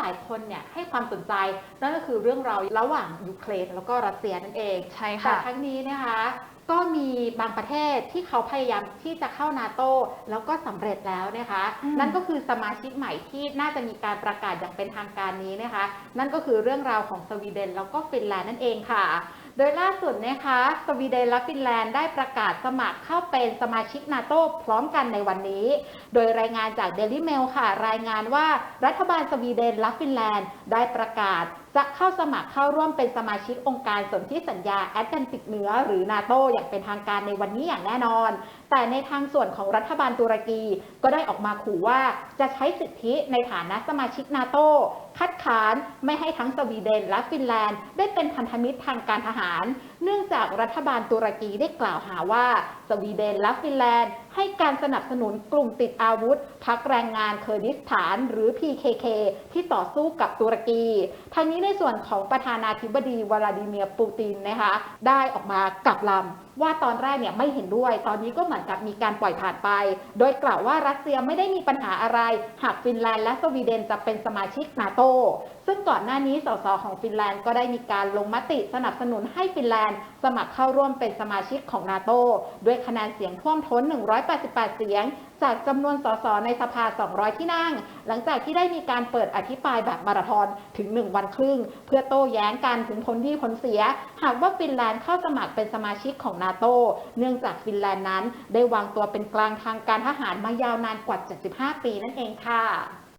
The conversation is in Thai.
หลายคนเนี่ยให้ความสนใจ นั่นก็คือเรื่องราวระหว่างยูเครนแล้วก็รัสเซียนั่นเองใช่แต่ค่ะทั้งนี้นะคะก็มีบางประเทศที่เขาพยายามที่จะเข้านาโตแล้วก็สำเร็จแล้วนะคะอืมนั่นก็คือสมาชิกใหม่ที่น่าจะมีการประกาศอย่างเป็นทางการนี้นะคะ นั่นก็คือเรื่องราวของสวีเดนแล้วก็ฟินแลนด์นั่นเองค่ะ โดยล่าสุดนะคะสวีเดนและฟินแลนด์ได้ประกาศสมัครเข้าเป็นสมาชิกนาโต้พร้อมกันในวันนี้ โดยรายงานจาก Daily Mail ค่ะ รายงานว่ารัฐบาลสวีเดนและฟินแลนด์ได้ประกาศจะเข้าสมัครเข้าร่วมเป็นสมาชิกองค์การสนธิสัญญาแอตแลนติกเหนือหรือนาโตอย่างเป็นทางการในวันนี้อย่างแน่นอน แต่ในทางส่วนของรัฐบาลตุรกีก็ได้ออกมาขู่ว่าจะใช้สิทธิในฐานะสมาชิกนาโตคัดค้านไม่ให้ทั้งสวีเดนและฟินแลนด์ ได้เป็นพันธมิตรทางการทหารเนื่องจากรัฐบาลตุรกีได้กล่าวหาว่าสวีเดนและฟินแลนด์ ให้การสนับสนุนกลุ่มติดอาวุธพักแรงงานเคอร์ดิสถานหรือ PKK ที่ต่อสู้กับตุรกีทางนี้ในส่วนของประธานาธิบดีวลาดิเมียร์ปูตินนะคะได้ออกมากลับลำว่าตอนแรกเนี่ยไม่เห็นด้วย ตอนนี้ก็เหมือนกับมีการปล่อยผ่านไป โดยกล่าวว่ารัสเซียไม่ได้มีปัญหาอะไร หากฟินแลนด์และสวีเดนจะเป็นสมาชิกนาโตซึ่งก่อนหน้านี้สสของฟินแลนด์ก็ได้มีการลงมติสนับสนุนให้ฟินแลนด์ สมัครเข้าร่วมเป็นสมาชิกของนาโตด้วยคะแนนเสียงท่วมท้น288 เสียง จากจำนวนสสในสภา 200 ที่นั่ง หลังจากที่ได้มีการเปิดอภิปรายแบบมาราธอนถึง 1 วันครึ่ง เพื่อโต้แย้งกันถึงผลดีผลเสีย หากว่าฟินแลนด์เข้าสมัครเป็นสมาชิกของนาโตเนื่องจากฟินแลนด์นั้น ได้วางตัวเป็นกลางทางการทหารมายาวนานกว่า 75 ปีนั่นเองค่ะ